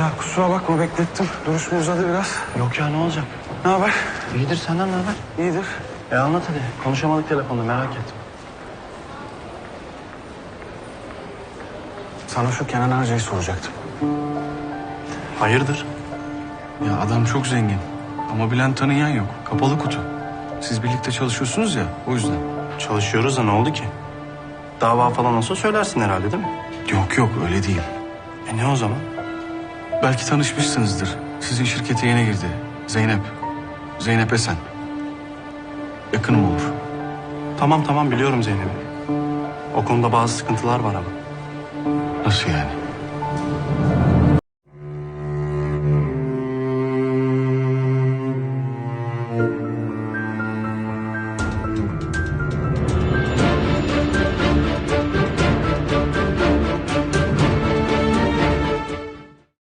Ya kusura bakma beklettim. Duruşma uzadı biraz. Yok ya ne olacak? Ne haber? İyidir senden ne haber? İyidir. E anlat hadi. Konuşamadık telefonda merak ettim. Sana şu Kenan Arca'yı soracaktım. Hayırdır? Ya adam çok zengin. Ama bilen tanıyan yok. Kapalı kutu. Siz birlikte çalışıyorsunuz ya o yüzden. Çalışıyoruz da ne oldu ki? Dava falan olsa söylersin herhalde değil mi? Yok yok öyle değil. E ne o zaman? Belki tanışmışsınızdır. Sizin şirkete yeni girdi. Zeynep. Zeynep Esen. Yakınım olur. Tamam tamam biliyorum Zeynep'i. O konuda bazı sıkıntılar var ama. Nasıl yani?